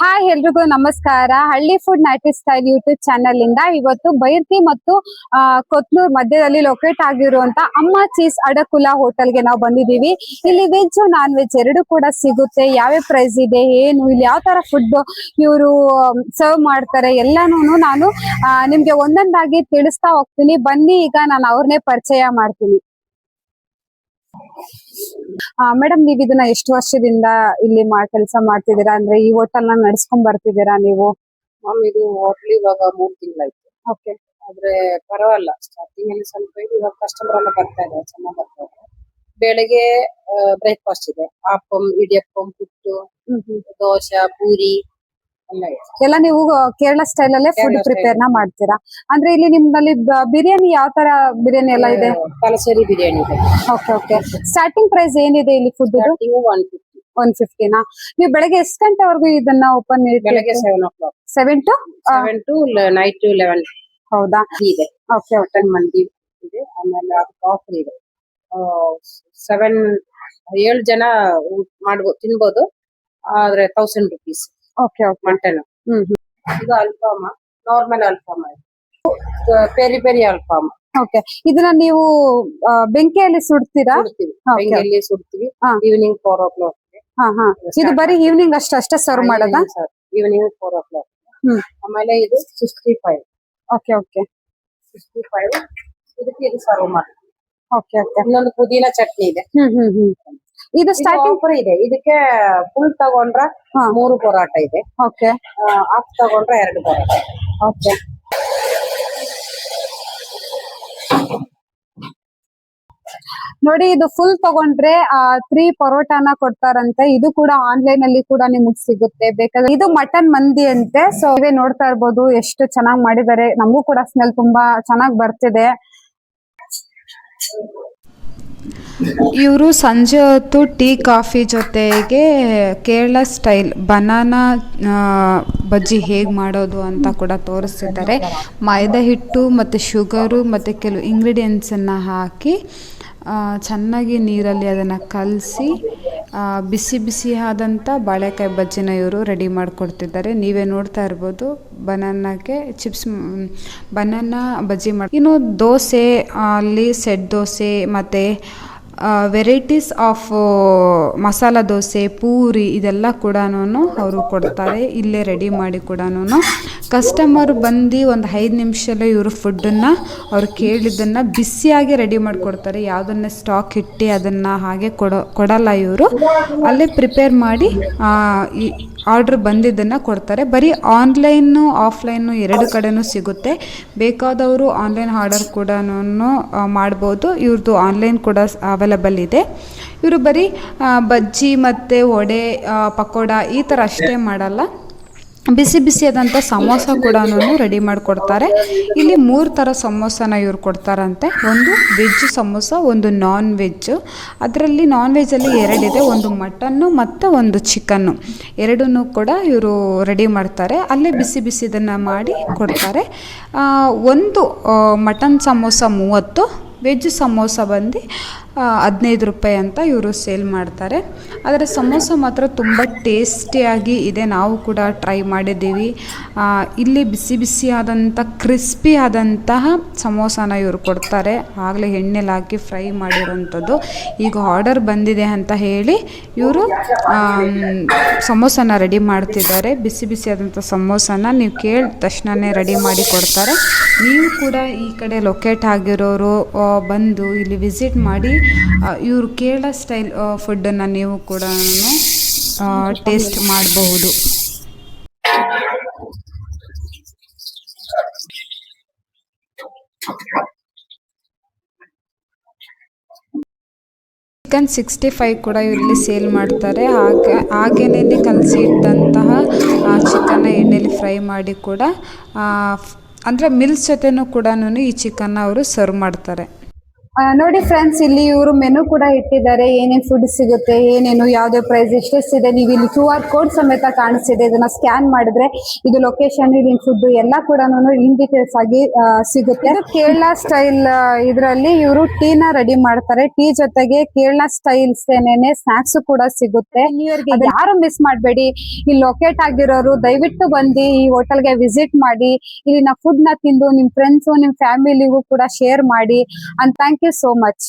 Hi ಎಲ್ರಿಗೂ ನಮಸ್ಕಾರ. ಹಳ್ಳಿ ಫುಡ್ ನೈಟಿ ಸ್ಟೈಲ್ ಯೂಟ್ಯೂಬ್ ಚಾನೆಲ್ ಇಂದ ಇವತ್ತು ಬೈರ್ತಿ ಮತ್ತು ಕೊತ್ನೂರ್ ಮಧ್ಯದಲ್ಲಿ ಲೊಕೇಟ್ ಆಗಿರುವಂತ ಅಮ್ಮ ಚೀಸ್ ಅಡಕುಲ ಹೋಟೆಲ್ಗೆ ನಾವು ಬಂದಿದೀವಿ ಇಲ್ಲಿ ವೆಜ್ ನಾನ್ ವೆಜ್ ಎರಡು ಕೂಡ ಸಿಗುತ್ತೆ. ಯಾವ್ಯಾವ ಪ್ರೈಸ್ ಇದೆ, ಏನು, ಇಲ್ಲಿ ಯಾವ ತರ ಫುಡ್ ಇವರು ಸರ್ವ್ ಮಾಡ್ತಾರೆ ಎಲ್ಲಾನು ನಾನು ನಿಮ್ಗೆ ಒಂದೊಂದಾಗಿ ತಿಳಿಸ್ತಾ ಹೋಗ್ತೀನಿ. ಬನ್ನಿ, ಈಗ ನಾನು ಅವ್ರನ್ನೇ ಪರಿಚಯ ಮಾಡ್ತೀನಿ. ಮೇಡಮ್ ನೀವು ಇದನ್ನ ಎಷ್ಟು ವರ್ಷದಿಂದ ಇಲ್ಲಿ ಮಾ ಕೆಲಸ ಮಾಡ್ತಿದ್ದೀರಾ? ಅಂದ್ರೆ ಈ ಹೋಟೆಲ್ನ ನಡ್ಸ್ಕೊಂಡ್ ಬರ್ತಿದ್ದೀರಾ ನೀವು? ಮ್ಯಾಮ್ ಇದು ಹೋಟ್ಲ್ ಇವಾಗ ಮೂರ್ ತಿಂಗಳಾಯ್ತು. ಓಕೆ. ಆದ್ರೆ ಪರವಾಗಿಲ್ಲ. ಸ್ಟಾರ್ಟಿಂಗ್ ಅಲ್ಲಿ ಸ್ವಲ್ಪ ಇದು ಇವಾಗ ಕಸ್ಟಮರ್ ಎಲ್ಲ ಬರ್ತಾ ಇದೆ ಚೆನ್ನಾಗಿ ಬರ್ತಾ ಇದೆ ಬೆಳಗ್ಗೆ ಬ್ರೇಕ್ಫಾಸ್ಟ್ ಇದೆ. ಆಪಂ ಇಡಿಯಪ್ಪಂ ಪುಟ್ಟು ದೋಸೆ ಪೂರಿ. ಎಲ್ಲ ನೀವು ಕೇರಳ ಸ್ಟೈಲ್ ಅಲ್ಲೇ ಫುಡ್ ಪ್ರಿಪೇರ್ನ ಮಾಡ್ತೀರಾ? ಅಂದ್ರೆ ಇಲ್ಲಿ ನಿಮ್ಮಲ್ಲಿ ಬಿರಿಯಾನಿ ಯಾವ ತರ ಬಿರಿಯಾನಿ ಎಲ್ಲ ಇದೆ? ತಲಸೇರಿ ಬಿರಿಯಾನಿ ಇದೆ. Okay okay. ಸ್ಟಾರ್ಟಿಂಗ್ ಪ್ರೈಸ್ ಏನಿದೆ ಇಲ್ಲಿ ಫುಡ್ ಒನ್ ಫಿಫ್ಟಿ ಒನ್ ಫಿಫ್ಟಿನಾ ನೀವು ಬೆಳಗ್ಗೆ ಎಷ್ಟು ಗಂಟೆವರೆಗೂ ಇದನ್ನ ಓಪನ್ ಬೆಳಗ್ಗೆ seven o'clock seven to seven to night to eleven ಹೌದಾ? ಇದೆ ಓಕೆ ಮಟನ್ ಮಂದಿ ಇದೆ ಆಮೇಲೆ ಅದಕ್ಕೆ ಆಫರ್ ಇದೆ. ಸೆವೆನ್ ಏಳು ಜನ ಮಾಡ್ಬೋದು ತಿನ್ಬೋದು. ಆದ್ರೆ thousand rupees okay okay. Mutton? Hmm hmm. ಇದು ಅಲ್ಫಾಮ ನಾರ್ಮಲ್ ಅಲ್ಫಾಮ ಪೆರಿ ಪೆರಿ ಅಲ್ಫಾಮ. ಓಕೆ ಇದನ್ನ ನೀವು ಆ, ಬೆಂಕಿಯಲ್ಲಿ ಸುಡ್ತೀರಾ? ಸುಡ್ತೀವಿ. Okay. ಬೆಂಕಿಯಲ್ಲಿ ಸುಡ್ತೀವಿ. ಹಾ. ಈವ್ನಿಂಗ್ ಫೋರ್ ಓ ಕ್ಲಾಕ್ ಹಾ ಹಾ. ಇದು ಬರೀ ಈವ್ನಿಂಗ್ ಅಷ್ಟ ಅಷ್ಟೇ ಸರ್ವ್ ಮಾಡೋದಾ? Evening four o'clock hmm. ಆಮೇಲೆ ಇದು sixty five okay okay. Sixty five ಇದಕ್ಕೆ ಇದು ಸರ್ವ್ ಮಾಡ್ತೀವಿ. Okay okay. ಇನ್ನೊಂದು ಪುದೀನ ಚಟ್ನಿ ಇದೆ. ಹ್ಮ್ ಹ್ಮ್ ಹ್ಮ್. ಇದು ಸ್ಟಾರ್ಟಿಂಗ್ ಆಫರ್ ಇದೆ. ಇದಕ್ಕೆ ಫುಲ್ ತಗೊಂಡ್ರ. ಮೂರು ಪರೋಟ ಇದೆ. ಓಕೆ ಆಫ್ ತಗೊಂಡ್ರೆ ಎರಡು ಪೋರಾಟ. ಓಕೆ ನೋಡಿ ಇದು ಫುಲ್ ತಗೊಂಡ್ರೆ ತ್ರೀ ಪರೋಟಾನ ಕೊಡ್ತಾರಂತೆ. ಇದು ಕೂಡ ಆನ್ಲೈನ್ ಅಲ್ಲಿ ಕೂಡ ನಿಮಗ್ ಸಿಗುತ್ತೆ. ಬೇಕಾದ್ರೆ ಇದು ಮಟನ್ ಮಂದಿ ಅಂತೆ. ಸೊ ಇವೇ ನೋಡ್ತಾ ಇರ್ಬೋದು ಎಷ್ಟು ಚೆನ್ನಾಗಿ ಮಾಡಿದ್ದಾರೆ. ನಮಗೂ ಕೂಡ ಸ್ಮೆಲ್ ತುಂಬಾ ಚೆನ್ನಾಗಿ ಬರ್ತಿದೆ. ಇವರು ಸಂಜೆ ಹೊತ್ತು ಟೀ ಕಾಫಿ ಜೊತೆಗೆ ಕೇರಳ ಸ್ಟೈಲ್ ಬನಾನಾ ಬಜ್ಜಿ ಹೇಗೆ ಮಾಡೋದು ಅಂತ ಕೂಡ ತೋರಿಸ್ತಿದ್ದಾರೆ ಮೈದಾ ಹಿಟ್ಟು ಮತ್ತು ಶುಗರು ಮತ್ತು ಕೆಲವು ಇಂಗ್ರೀಡಿಯೆಂಟ್ಸನ್ನು ಹಾಕಿ ಚೆನ್ನಾಗಿ ನೀರಲ್ಲಿ ಅದನ್ನು ಕಲಸಿ ಬಿಸಿ ಬಿಸಿ ಆದಂಥ ಬಾಳೆಕಾಯಿ ಬಜ್ಜಿನ ಇವರು ರೆಡಿ ಮಾಡಿಕೊಡ್ತಿದ್ದಾರೆ. ನೀವೇ ನೋಡ್ತಾ ಇರ್ಬೋದು ಬನಾನಕ್ಕೆ ಚಿಪ್ಸ್ ಬನಾನಾ ಬಜ್ಜಿ ಮಾಡಿ ಇನ್ನು ದೋಸೆ, ಅಲ್ಲಿ ಸೆಟ್ ದೋಸೆ ಮತ್ತು ವೆರೈಟೀಸ್ ಆಫ್ ಮಸಾಲ ದೋಸೆ ಪೂರಿ ಇದೆಲ್ಲ ಕೂಡ ಅವರು ಕೊಡ್ತಾರೆ. ಇಲ್ಲೇ ರೆಡಿ ಮಾಡಿ ಕೂಡ ಕಸ್ಟಮರ್ ಬಂದು ಒಂದು ಐದು ನಿಮಿಷದಲ್ಲೇ ಇವರು ಫುಡ್ಡನ್ನು ಅವ್ರು ಕೇಳಿದ್ದನ್ನು ಬಿಸಿಯಾಗಿ ರೆಡಿ ಮಾಡಿಕೊಡ್ತಾರೆ. ಯಾವುದನ್ನ ಸ್ಟಾಕ್ ಇಟ್ಟು ಅದನ್ನು ಹಾಗೆ ಕೊಡೋ, ಕೊಡಲ್ಲ ಇವರು. ಅಲ್ಲೇ ಪ್ರಿಪೇರ್ ಮಾಡಿ ಈ ಆರ್ಡ್ರ್ ಬಂದಿದ್ದನ್ನು ಕೊಡ್ತಾರೆ. ಬರೀ ಆನ್ಲೈನು ಆಫ್ಲೈನು ಎರಡು ಕಡೆನೂ ಸಿಗುತ್ತೆ. ಬೇಕಾದವರು ಆನ್ಲೈನ್ ಆರ್ಡರ್ ಕೂಡ ಮಾಡ್ಬೋದು. ಇವ್ರದ್ದು ಆನ್ಲೈನ್ ಕೂಡ ಅವೈಲಬಲ್ ಇದೆ. ಇವರು ಬರೀ ಬಜ್ಜಿ ಮತ್ತು ವಡೆ ಪಕೋಡ ಈ ಥರ ಅಷ್ಟೇ ಮಾಡಲ್ಲ. ಬಿಸಿ ಬಿಸಿಯಾದಂಥ ಸಮೋಸ ಕೂಡ ರೆಡಿ ಮಾಡಿಕೊಡ್ತಾರೆ. ಇಲ್ಲಿ ಮೂರು ಥರ ಸಮೋಸನ ಇವ್ರು ಕೊಡ್ತಾರಂತೆ. ಒಂದು ವೆಜ್ ಸಮೋಸ, ಒಂದು ನಾನ್ ವೆಜ್ ಅದರಲ್ಲಿ ನಾನ್ ವೆಜ್ಜಲ್ಲಿ ಎರಡಿದೆ. ಒಂದು ಮಟನ್ನು ಮತ್ತು ಒಂದು ಚಿಕನ್ನು ಎರಡನ್ನೂ ಕೂಡ ಇವರು ರೆಡಿ ಮಾಡ್ತಾರೆ. ಅಲ್ಲೇ ಬಿಸಿ ಬಿಸಿದನ್ನು ಮಾಡಿ ಕೊಡ್ತಾರೆ. ಒಂದು ಮಟನ್ ಸಮೋಸ ಮೂವತ್ತು ವೆಜ್ ಸಮೋಸ ಬಂದು ಹದಿನೈದು ರೂಪಾಯಿ ಅಂತ ಇವರು ಸೇಲ್ ಮಾಡ್ತಾರೆ. ಆದರೆ ಸಮೋಸ ಮಾತ್ರ ತುಂಬ ಟೇಸ್ಟಿಯಾಗಿ ಇದೆ. ನಾವು ಕೂಡ ಟ್ರೈ ಮಾಡಿದ್ದೀವಿ. ಇಲ್ಲಿ ಬಿಸಿ ಬಿಸಿಯಾದಂಥ, ಕ್ರಿಸ್ಪಿ ಆದಂತಹ ಸಮೋಸನ ಇವರು ಕೊಡ್ತಾರೆ. ಆಗಲೇ ಎಣ್ಣೆಲಿ ಹಾಕಿ ಫ್ರೈ ಮಾಡಿರೋಂಥದ್ದು ಈಗ ಆರ್ಡರ್ ಬಂದಿದೆ ಅಂತ ಹೇಳಿ ಇವರು ಸಮೋಸನ ರೆಡಿ ಮಾಡ್ತಿದ್ದಾರೆ. ಬಿಸಿ ಬಿಸಿ ಆದಂಥ ಸಮೋಸನ ನೀವು ಕೇಳಿದ ತಕ್ಷಣವೇ ರೆಡಿ ಮಾಡಿ ಕೊಡ್ತಾರೆ. ನೀವು ಕೂಡ ಈ ಕಡೆ ಲೊಕೇಟ್ ಆಗಿರೋರು ಬಂದು ಇಲ್ಲಿ ವಿಸಿಟ್ ಮಾಡಿ ಇವರು ಕೇರಳ ಸ್ಟೈಲ್ ಫುಡ್ಡನ್ನು ನೀವು ಕೂಡ ಟೇಸ್ಟ್ ಮಾಡಬಹುದು. ಚಿಕನ್ ಸಿಕ್ಸ್ಟಿ ಫೈವ್ ಕೂಡ ಇಲ್ಲಿ ಸೇಲ್ ಮಾಡ್ತಾರೆ. ಹಾಗೆ, ಹಾಗೆನೇ ಕಲಸಿ ಇಟ್ಟಂತಹ ಚಿಕನ್ನ ಎಣ್ಣೆಲಿ ಫ್ರೈ ಮಾಡಿ ಕೂಡ ಅಂದರೆ ಮಿಲ್ಸ್ ಜೊತೆನೂ ಕೂಡ ಈ ಚಿಕನ್ನ ಅವರು ಸರ್ವ್ ಮಾಡ್ತಾರೆ. ನೋಡಿ ಫ್ರೆಂಡ್ಸ್ ಇಲ್ಲಿ ಇವರು ಮೆನು ಕೂಡ ಇಟ್ಟಿದ್ದಾರೆ. ಏನೇನ್ ಫುಡ್ ಸಿಗುತ್ತೆ ಏನೇನು ಯಾವ್ದೇ ಪ್ರೈಸ್ ಎಷ್ಟೆಷ್ಟಿದೆ ನೀವು ಇಲ್ಲಿ ಕ್ಯೂ ಆರ್ ಕೋಡ್ ಸಮೇತ ಕಾಣಿಸ್ತಿದೆ. ಇದನ್ನ ಸ್ಕ್ಯಾನ್ ಮಾಡಿದ್ರೆ ಇದು ಲೊಕೇಶನ್ ಇಲ್ಲಿನ ಫುಡ್ ಎಲ್ಲ ಕೂಡ ಇನ್ ಡೀಟೇಲ್ಸ್ ಆಗಿ ಸಿಗುತ್ತೆ. ಕೇರಳ ಸ್ಟೈಲ್ ಇದರಲ್ಲಿ ಇವರು ಟೀನ ರೆಡಿ ಮಾಡ್ತಾರೆ. ಟೀ ಜೊತೆಗೆ ಕೇರಳ ಸ್ಟೈಲ್ಸ್ ಏನೇನೆ ಸ್ನಾಕ್ಸ್ ಕೂಡ ಸಿಗುತ್ತೆ. ಯಾರು ಮಿಸ್ ಮಾಡಬೇಡಿ. ಇಲ್ಲಿ ಲೊಕೇಟ್ ಆಗಿರೋರು ದಯವಿಟ್ಟು ಬಂದು ಈ ಹೋಟೆಲ್ಗೆ ವಿಸಿಟ್ ಮಾಡಿ ಇಲ್ಲಿನ ಫುಡ್ನ ತಿಂದು ನಿಮ್ ಫ್ರೆಂಡ್ಸ್ ನಿಮ್ ಫ್ಯಾಮಿಲಿಗೂ ಕೂಡ ಶೇರ್ ಮಾಡಿ. And thank you so much